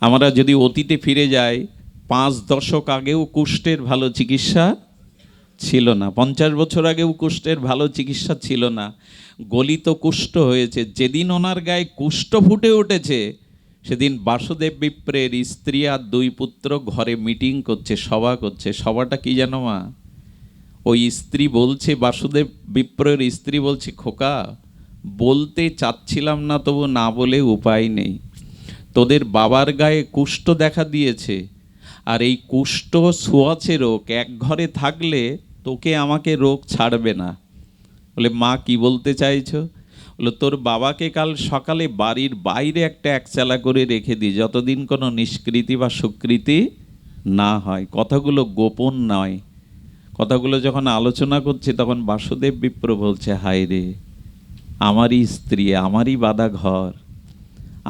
আমরা যদি অতীতে ফিরে যাই, পাঁচ দশক আগেও কুষ্ঠের ভালো চিকিৎসা ছিল না। পঞ্চাশ বছর আগেও কুষ্ঠের ভালো চিকিৎসা ছিল না। গলিত কুষ্ঠ হয়েছে। যেদিন ওনার গায়ে কুষ্ঠ ফুটে উঠেছে, সেদিন বাসুদেব বিপ্রের স্ত্রী আর দুই পুত্র ঘরে মিটিং করছে, সভা করছে। সভাটা কি জানো মা? ওই স্ত্রী বলছে, বাসুদেব বিপ্রের স্ত্রী বলছে, খোকা, বলতে চাচ্ছিলাম না তবু না বলে উপায় নেই। তোদের বাবার গায়ে কুষ্ঠ দেখা দিয়েছে, আর এই কুষ্ঠ ছোঁয়াচে রোগ, এক ঘরে থাকলে তোকে আমাকে রোগ ছাড়বে না। বলে, মা, কি বলতে চাইছো? বলে, তোর বাবাকে কাল সকালে বাড়ির বাইরে একটা একচালা করে রেখে দিই যতদিন কোনো নিষ্কৃতি বা স্বীকৃতি না হয়। কথাগুলো গোপন নয়। কথাগুলো যখন আলোচনা করছে, তখন বাসুদেব বিপ্র বলছে, হায় রে, আমারই স্ত্রী, আমারই বাধা ঘর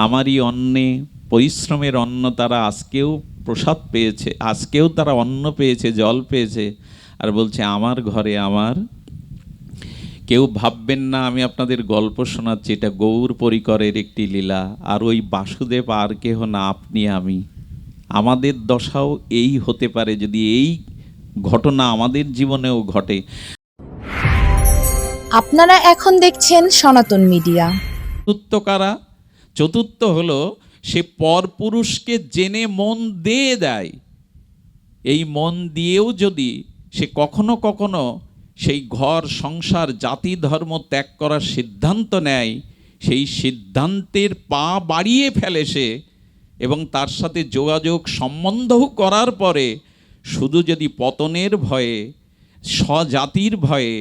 আমারই অন্নে পরিশ্রমের অন্ন তারা আজকেও প্রসাদ পেয়েছে আজকেও তারা অন্ন পেয়েছে জল পেয়েছে। আর বলছে আমার ঘরে আমার কেউ ভাববেন না আমি আপনাদের গল্প শোনাচ্ছি। এটা গৌর পরিকরের একটি লীলা। আর ওই বাসুদেব আর কেহ না আপনি আমি। আমাদের দশাও এই হতে পারে যদি এই ঘটনা আমাদের জীবনেও ঘটে। আপনারা এখন দেখছেন সনাতন মিডিয়া। কারা চতুর্থ হলো, সে পরপুরুষকে জেনে মন দিয়ে দেয়। এই মন দিয়েও যদি সে কখনো কখনো সেই ঘর, সংসার, জাতি, ধর্ম ত্যাগ করার সিদ্ধান্ত নেয়, সেই সিদ্ধান্তের পা বাড়িয়ে ফেলে সে এবং তার সাথে যোগাযোগ, সম্বন্ধও করার পরে শুধু যদি পতনের ভয়ে, স্বজাতির ভয়ে,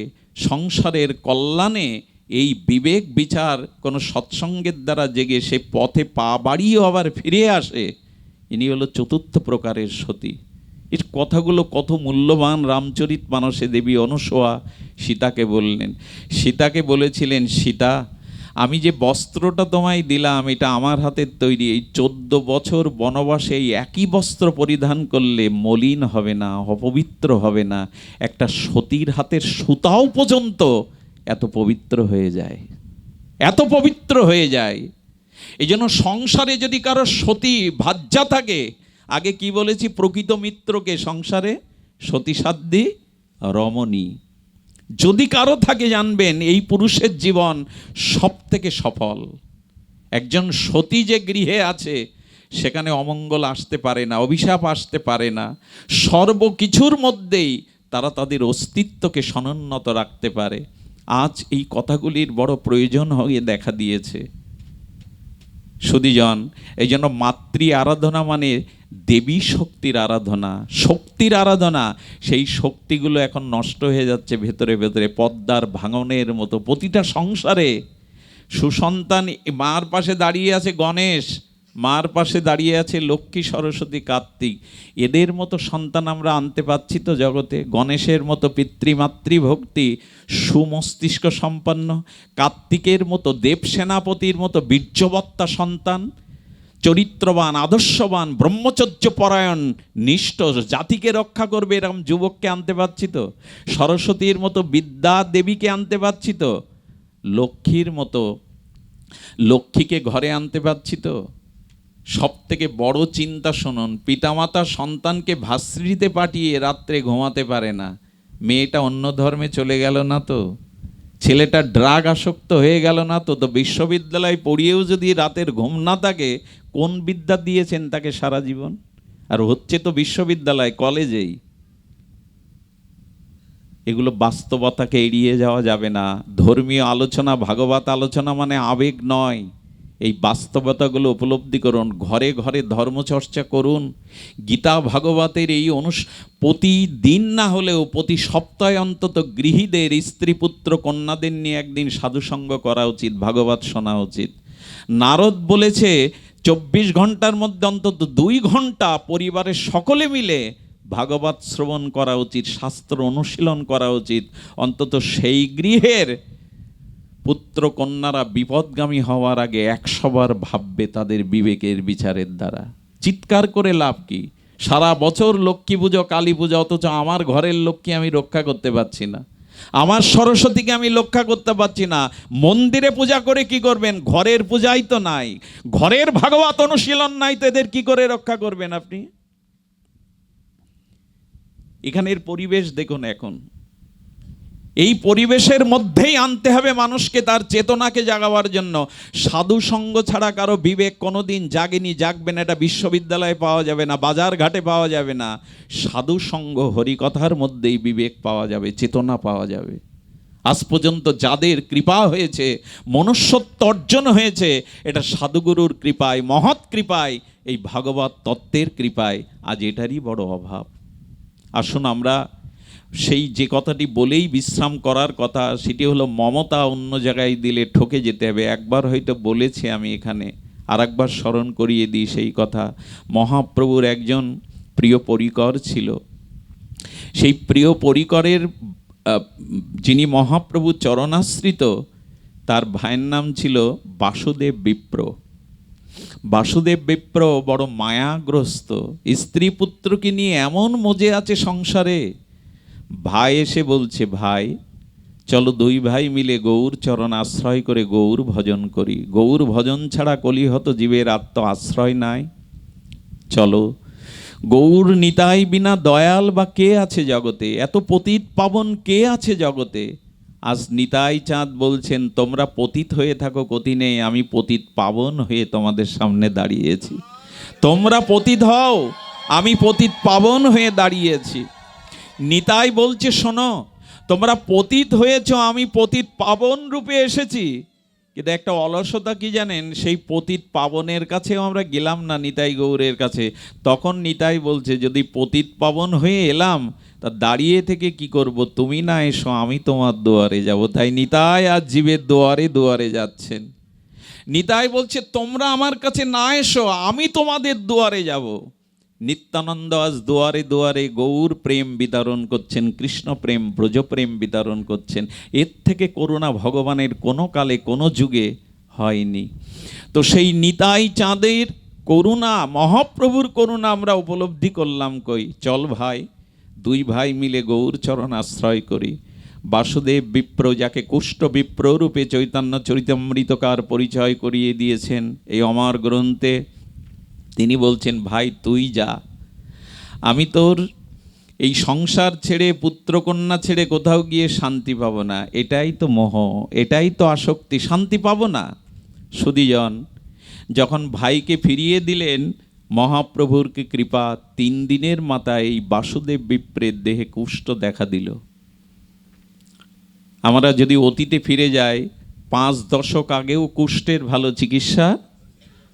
সংসারের কল্যাণে এই বিবেক বিচার কোনো সৎসঙ্গের দ্বারা জেগে সে পথে পা বাড়িয়েও আবার ফিরে আসে, ইনি হলো চতুর্থ প্রকারের সতী। এর কথাগুলো কত মূল্যবান রামচরিত মানসে দেবী অনুসোয়া সীতাকে বললেন। সীতাকে বলেছিলেন, সীতা, আমি যে বস্ত্রটা তোমায় দিলাম, এটা আমার হাতের তৈরি। এই চোদ্দ বছর বনবাসে এই একই বস্ত্র পরিধান করলে মলিন হবে না, অপবিত্র হবে না। একটা সতীর হাতের সুতাও পর্যন্ত এত পবিত্র হয়ে যায়। এত পবিত্র হয়ে যায়। এই জন্য সংসারে যদি কারও সতী ভাজ্যা থাকে, আগে কি বলেছি? প্রকৃত মিত্রকে সংসারে সতীসাধ্যী রমণী। যদি কারও থাকে জানবেন, এই পুরুষের জীবন সব থেকে সফল। একজন সতী যে গৃহে আছে, সেখানে অমঙ্গল আসতে পারে না, অভিশাপ আসতে পারে না। সর্বকিছুর মধ্যেই তারা তাদের অস্তিত্বকে সনুন্নত রাখতে পারে। আজ এই কথাগুলির বড় প্রয়োজন হয়ে দেখা দিয়েছে। সুদীজন এই জন্য মাতৃ আরাধনা মানে দেবী শক্তির আরাধনা শক্তির আরাধনা। সেই শক্তিগুলো এখন নষ্ট হয়ে যাচ্ছে ভেতরে ভেতরে, পদ্মার ভাঙনের মতো, প্রতিটা সংসারে। সুসন্তান মার পাশে দাঁড়িয়ে আছে গণেশ। মার পাশে দাঁড়িয়ে আছে লক্ষ্মী, সরস্বতী, কার্তিক। এদের মতো সন্তান আমরা আনতে পারছি তো জগতে। গণেশের মতো পিতৃমাতৃ ভক্তি সুমস্তিষ্ক সম্পন্ন, কার্তিকের মতো দেব সেনাপতির মতো বীর্যবত্তা সন্তান, চরিত্রবান, আদর্শবান ব্রহ্মচর্য পরায়ণ নিষ্ঠ, জাতিকে রক্ষা করবে এরকম যুবককে আনতে পারছি তো। সরস্বতীর মতো বিদ্যা দেবীকে আনতে পারছি তো। লক্ষ্মীর মতো লক্ষ্মীকে ঘরে আনতে পারছি তো। সব থেকে বড় চিন্তা শুনুন, পিতামাতা সন্তানকে ভাস্রিতে পাঠিয়ে রাত্রে ঘুমাতে পারে না। মেয়েটা অন্য ধর্মে চলে গেল না তো? ছেলেটা ড্রাগ আসক্ত হয়ে গেল না তো? তো বিশ্ববিদ্যালয়ে পড়িয়েও যদি রাতের ঘুম না থাকে, কোন বিদ্যা দিয়েছেন তাকে সারা জীবন? আর হচ্ছে তো বিশ্ববিদ্যালয়, কলেজেই। এগুলো বাস্তবতাকে এড়িয়ে যাওয়া যাবে না। ধর্মীয় আলোচনা ভাগবত আলোচনা মানে আবেগ নয়। এই বাস্তবতাগুলো উপলব্ধি করুন, ঘরে ঘরে ধর্মচর্চা করুন। গীতা ভাগবতের এই অনুষ প্রতিদিন না হলেও প্রতি সপ্তাহে অন্তত গৃহীদের স্ত্রী পুত্র কন্যাদের নিয়ে একদিন সাধুসঙ্গ করা উচিত, ভাগবত শোনা উচিত। নারদ বলেছে, চব্বিশ ঘণ্টার মধ্যে অন্তত দুই ঘণ্টা পরিবারের সকলে মিলে ভাগবত শ্রবণ করা উচিত, শাস্ত্র অনুশীলন করা উচিত। অন্তত সেই গৃহের পুত্র কন্যারা বিপদগামী হওয়ার আগে একশোবার ভাববে তাদের বিবেকের বিচারের দ্বারা। চিৎকার করে লাভ কি? সারা বছর লক্ষ্মী পুজো, কালী পুজো, অথচ আমার ঘরের লক্ষ্মী আমি রক্ষা করতে পারছি না। আমার সরস্বতীকে আমি রক্ষা করতে পারছি না। মন্দিরে পূজা করে কি করবেন? ঘরের পূজাই তো নাই। ঘরের ভাগবত অনুশীলন নাই তো এদের কি করে রক্ষা করবেন আপনি? এখানের পরিবেশ দেখুন এখন। এই পরিবেশের মধ্যেই আনতে হবে মানুষকে তার চেতনাকে জাগাবার জন্য। সাধু সঙ্গ ছাড়া কারও বিবেক কোনোদিন জাগেনি, জাগবে না, এটা বিশ্ববিদ্যালয়ে পাওয়া যাবে না, বাজার ঘাটে পাওয়া যাবে না। সাধু সঙ্গ হরিকথার মধ্যেই বিবেক পাওয়া যাবে, চেতনা পাওয়া যাবে। আজ পর্যন্ত যাদের কৃপা হয়েছে, মনুষ্যত্ব অর্জন হয়েছে, এটা সাধুগুরুর কৃপায়, মহৎ কৃপায়, এই ভাগবত তত্ত্বের কৃপায় আজ এটারই বড় অভাব। আসুন আমরা সেই যে কথাটি বলেই বিশ্রাম করার কথা, সেটি হলো মমতা অন্য জায়গায় দিলে ঠকে যেতে হবে। একবার হয়তো বলেছি আমি এখানে আর একবার স্মরণ করিয়ে দিই সেই কথা। মহাপ্রভুর একজন প্রিয় পরিকর ছিল। সেই প্রিয় পরিকরের যিনি মহাপ্রভু চরণাশ্রিত, তার ভাইয়ের নাম ছিল বাসুদেব বিপ্র। বাসুদেব বিপ্র বড় মায়াগ্রস্ত। স্ত্রী পুত্রকে নিয়ে এমন মজে আছে সংসারে। ভাই এসে বলছে, ভাই, চলো দুই ভাই মিলে গৌর চরণ আশ্রয় করে গৌর ভজন করি। গৌর ভজন ছাড়া কলিহত জীবের আত্ম আশ্রয় নাই। চলো, গৌর নিতাই বিনা দয়াল বা কে আছে জগতে? এত পতিত পাবন কে আছে জগতে? আজ নিতাই চাঁদ বলছেন, তোমরা পতিত হয়ে থাকো কতি নেই আমি পতিত পাবন হয়ে তোমাদের সামনে দাঁড়িয়েছি। তোমরা পতিত হও, আমি পতিত পাবন হয়ে দাঁড়িয়েছি। নিতাই বলছে, শোনো, তোমরা পতিত হয়েছ, আমি পতিত পাবন রূপে এসেছি। কিন্তু একটা অলসতা কি জানেন, সেই পতিত পাবনের কাছেও আমরা গেলাম না নিতাই গৌরের কাছে। তখন নিতাই বলছে, যদি পতিত পাবন হয়ে এলাম, তা দাঁড়িয়ে থেকে কি করব? তুমি না এসো, আমি তোমার দুয়ারে যাব। তাই নিতাই আর জীবের দুয়ারে দুয়ারে যাচ্ছেন। নিতাই বলছে, তোমরা আমার কাছে না এসো, আমি তোমাদের দুয়ারে যাব। নিত্যানন্দ আজ দুয়ারে দুয়ারে গৌর প্রেম বিতরণ করছেন, কৃষ্ণ প্রেম ব্রজপ্রেম বিতরণ করছেন। এর থেকে করুণা ভগবানের কোনো কালে কোনো যুগে হয়নি। তো সেই নিতাই চাঁদের করুণা, মহাপ্রভুর করুণা আমরা উপলব্ধি করলাম কই? চল ভাই, দুই ভাই মিলে গৌর চরণ আশ্রয় করি। বাসুদেব বিপ্র যাকে কুষ্ঠ বিপ্র রূপে চৈতন্য চরিতামৃতকার পরিচয় করিয়ে দিয়েছেন, এই অমর গ্রন্থে তিনি বলছেন, ভাই, তুই যা। আমি তোর এই সংসার ছেড়ে, পুত্রকন্যা ছেড়ে কোথাও গিয়ে শান্তি পাবো না। এটাই তো মোহ, এটাই তো আসক্তি। শান্তি পাবো না। সুদীজন যখন ভাইকে ফিরিয়ে দিলেন মহাপ্রভুরকে কৃপা, তিন দিনের মাথায় এই বাসুদেব বিপ্রের দেহে কুষ্ঠ দেখা দিল। আমরা যদি অতীতে ফিরে যাই, পাঁচ দশক আগেও কুষ্ঠের ভালো চিকিৎসা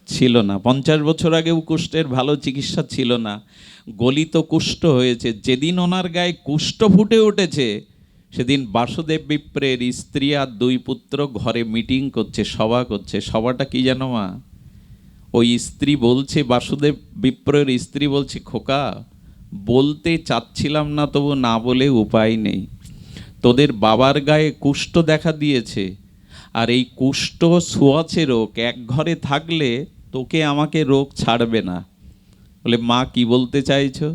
ছিল না। পঞ্চাশ বছর আগেও কুষ্ঠের ভালো চিকিৎসা ছিল না। গলিত কুষ্ঠ হয়েছে। যেদিন ওনার গায়ে কুষ্ঠ ফুটে উঠেছে, সেদিন বাসুদেব বিপ্রের স্ত্রী আর দুই পুত্র ঘরে মিটিং করছে, সভা করছে। সভাটা কি জানো মা? ওই স্ত্রী বলছে, বাসুদেব বিপ্রের স্ত্রী বলছে, খোকা, বলতে চাচ্ছিলাম না তবু না বলে উপায় নেই। তোদের বাবার গায়ে কুষ্ঠ দেখা দিয়েছে, আর এই কুষ্ঠ ছোঁয়াচে রোগ। এক ঘরে থাকলে তোকে আমাকে রোগ ছাড়বে না। বলে, মা, কি বলতে চাইছো?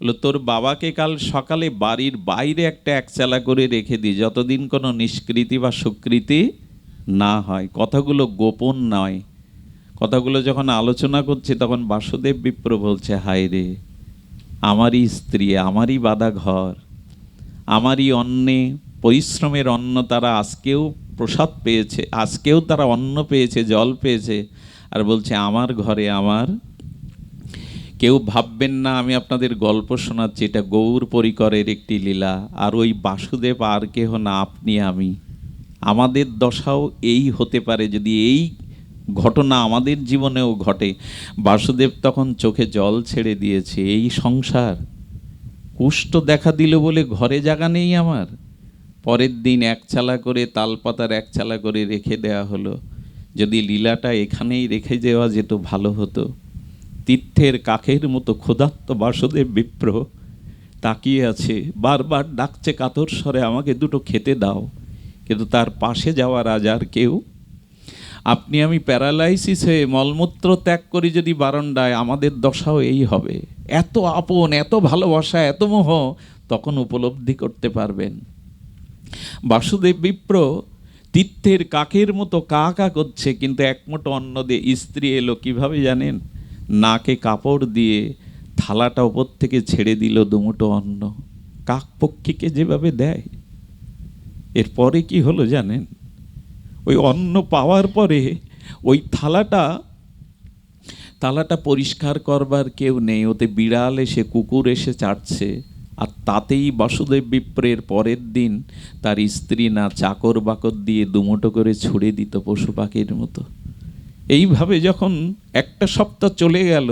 বলে, তোর বাবাকে কাল সকালে বাড়ির বাইরে একটা একচালা করে রেখে দিই যতদিন কোনো নিষ্কৃতি বা স্বীকৃতি না হয়। কথাগুলো গোপন নয়। কথাগুলো যখন আলোচনা করছে, তখন বাসুদেব বিপ্র বলছে, হায় রে, আমারই স্ত্রী, আমারই বাধা ঘর, আমারই অন্নে, পরিশ্রমের অন্ন তারা আজকেও প্রসাদ পেয়েছে, আজকেও তারা অন্ন পেয়েছে, জল পেয়েছে আর বলছে, আমার ঘরে আমার কেউ ভাববেন না, আমি আপনাদের গল্প শোনাচ্ছি। এটা গৌর পরিকরের একটি লীলা। আর ওই বাসুদেব আর কেহ না, আপনি আমি। আমাদের দশাও এই হতে পারে যদি এই ঘটনা আমাদের জীবনেও ঘটে। বাসুদেব তখন চোখে জল ছেড়ে দিয়েছে, এই সংসার কুষ্ঠ দেখা দিল বলে ঘরে জাগা নেই আমার। পরের দিন এক চালা করে তালপাতার এক চালা করে রেখে দেয়া হলো। যদি লীলাটা এখানেই রেখে যাওয়া যেত, ভালো হতো। তীর্থের কাকের মতো ক্ষুধার্ত বাসুদেব বিপ্র তাকিয়ে আছে, বারবার ডাকছে, কাতর স্বরে আমাকে দুটো খেতে দাও। কিন্তু তার পাশে যাওয়ার আজ আর কেউ, আপনি আমি প্যারালাইসিস হয়ে মলমূত্র ত্যাগ করি যদি বারণডায় আমাদের দশাও এই হবে। এত আপন, এত ভালোবাসা, এত মোহ, তখন উপলব্ধি করতে পারবেন। বাসুদেব বিপ্র তীর্থের কাকের মতো কা কা করছে, কিন্তু একমোটো অন্ন দিয়ে স্ত্রী এলো, কীভাবে জানেন? নাকে কাপড় দিয়ে থালাটা ওপর থেকে ছেড়ে দিল দুমুটো অন্ন। কাক পক্ষীকে যেভাবে দেয়, এরপরে কি হলো জানেন? ওই অন্ন পাওয়ার পরে ওই থালাটা থালাটা পরিষ্কার করবার কেউ নেই, ওতে বিড়াল এসে, কুকুর এসে চাটছে। আর তাতেই বাসুদেব বিপ্রের পরের দিন তার স্ত্রী না চাকর বাকর দিয়ে দুমুটো করে ছুড়ে দিত পশু পাখির মতো। এইভাবে যখন একটা সপ্তাহ চলে গেল,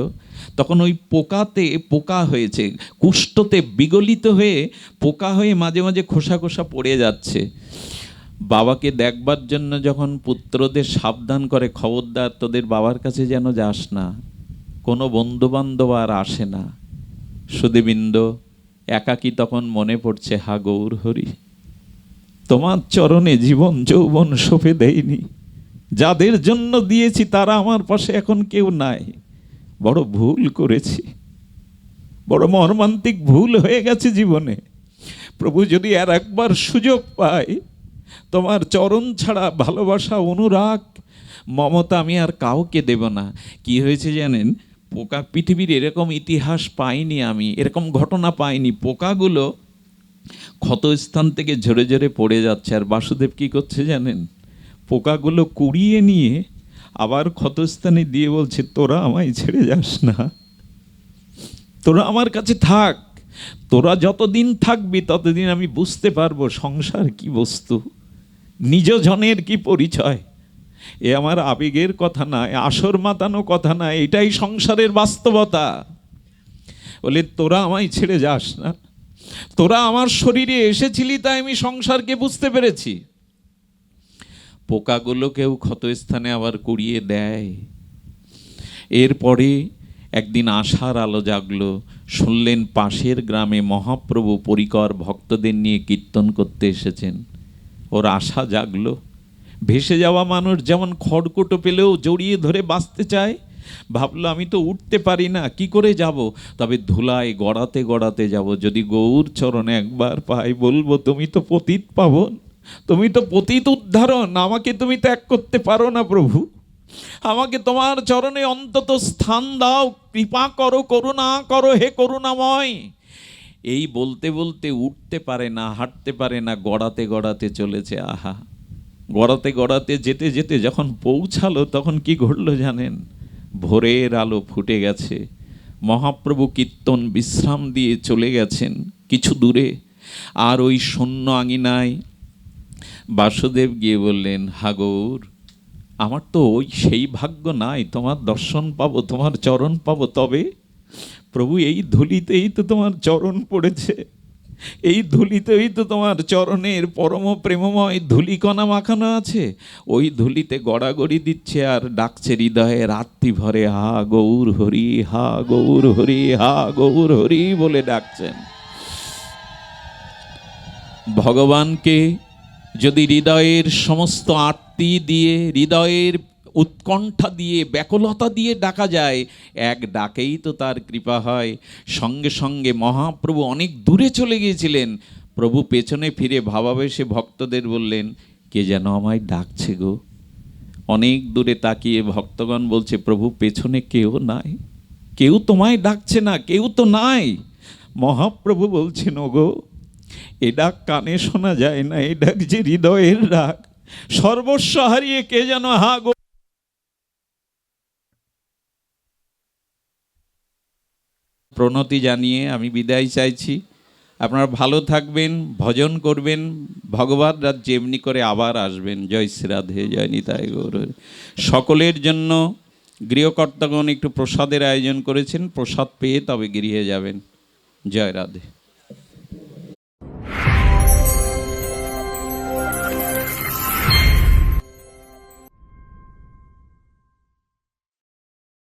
তখন ওই পোকাতে পোকা হয়েছে, কুষ্ঠতে বিগলিত হয়ে পোকা হয়ে মাঝে মাঝে খোসা খোসা পড়ে যাচ্ছে। বাবাকে দেখবার জন্য যখন পুত্রদের সাবধান করে খবরদার, তোদের বাবার কাছে যেন যাস না, কোনো বন্ধু বান্ধব আর আসে না। সুদেবিন্দ একাকী তখন মনে পড়ছে, হা গৌর হরি, তোমার চরণে জীবন যৌবন সঁপে দেয়নি যাদের জন্য দিয়েছি তারা আমার পাশে এখন কেউ নাই। বড় ভুল করেছি, বড় মর্মান্তিক ভুল হয়ে গেছে জীবনে। প্রভু যদি আর একবার সুযোগ পায়, তোমার চরণ ছাড়া ভালোবাসা অনুরাগ, মমতা আমি আর কাউকে দেব না। কি হয়েছে জানেন? পোকা পৃথিবীর এরকম ইতিহাস পাইনি আমি, এরকম ঘটনা পাইনি। পোকাগুলো ক্ষতস্থান থেকে ঝরে ঝরে পড়ে যাচ্ছে। আর বাসুদেব কী করছে জানেন? পোকাগুলো কুড়িয়ে নিয়ে আবার ক্ষতস্থানে দিয়ে বলছে, তোরা আমায় ছেড়ে যাস না। তোরা আমার কাছে থাক। তোরা যতদিন থাকবি ততদিন আমি বুঝতে পারব সংসার কি বস্তু। নিজ জনের কি পরিচয়? এ আমার আবেগের কথা না আসর মাতানো কথা না, এটাই সংসারের বাস্তবতা। বলে, তোরা আমায় ছেড়ে যাস না। তোরা আমার শরীরে এসেছিলি, তাই আমি সংসারকে বুঝতে পেরেছি। পোকাগুলোকেও ক্ষতস্থানে আবার কুড়িয়ে দেয়। এরপরে একদিন আশার আলো জাগলো, শুনলেন পাশের গ্রামে মহাপ্রভু পরিকর ভক্তদের নিয়ে কীর্তন করতে এসেছেন। ওর আশা জাগলো। ভেসে যাওয়া মানুষ যেমন খড়কুটো পেলেও জড়িয়ে ধরে বাঁচতে চায়, ভাবলো আমি তো উঠতে পারি না, কি করে যাব? তবে ধুলায় গড়াতে গড়াতে যাব, যদি গৌর চরণে একবার পাই বলব, তুমি তো পতীত পাবন, তুমি তো পতীত উদ্ধারণ, আমাকে তুমি ত্যাগ করতে পারো না প্রভু। আমাকে তোমার চরণে অন্তত স্থান দাও, কৃপা করো, করুণা করো, হে করুণাময়। এই বলতে বলতে উঠতে পারে না, হাঁটতে পারে না, গড়াতে গড়াতে চলেছে, আহা। গড়াতে গড়াতে যেতে যেতে যখন পৌঁছালো, তখন কি ঘটলো জানেন? ভোরের আলো ফুটে গেছে। মহাপ্রভু কীর্তন বিশ্রাম দিয়ে চলে গেছেন কিছু দূরে। আর ওই শূন্য আঙিনায় বাসুদেব গিয়ে বললেন, হাগৌর, আমার তো ওই সেই ভাগ্য নাই, তোমার দর্শন পাবো, তোমার চরণ পাবো, তবে প্রভু এই ধুলিতেই তো তোমার চরণ পড়েছে। এই ধুলিতেই তো তোমার চরণের পরম প্রেমময় ধুলিকণা মাখানো আছে। ওই ধুলিতে গড়াগড়ি দিচ্ছে আর ডাকছে হৃদয়ে, রাত্রি ভরে হা গৌর হরি, হা গৌর হরি, হা গৌর হরি বলে ডাকছেন। ভগবানকে যদি হৃদয়ের সমস্ত আরতি দিয়ে, হৃদয়ের উৎকণ্ঠা দিয়ে, ব্যাকুলতা দিয়ে ডাকা যায়, এক ডাকেই তো তার কৃপা হয়। সঙ্গে সঙ্গে মহাপ্রভু অনেক দূরে চলে গিয়েছিলেন। প্রভু পেছনে ফিরে ভাবাবেশে ভক্তদের বললেন, কে যেন আমায় ডাকছে গো? অনেক দূরে তাকিয়ে ভক্তগণ বলছে, প্রভু পেছনে কেউ নাই। কেউ তোমায় ডাকছে না, কেউ তো নাই। মহাপ্রভু বলছেন, ওগো, এ ডাক কানে শোনা যায় না, এ ডাক যে হৃদয়ের ডাক। সর্বস্ব হারিয়ে কে যেন হা গো প্রণতি জানিয়ে আমি বিদায় চাইছি। আপনারা ভালো থাকবেন, ভজন করবেন ভগবান রাজ্যে যেমনি করে আবার আসবেন। জয় শ্রী রাধে, জয় নিতায় গৌর। সকলের জন্য গৃহকর্তাগণ একটু প্রসাদের আয়োজন করেছেন, প্রসাদ পেয়ে তবে গৃহে যাবেন। জয় রাধে।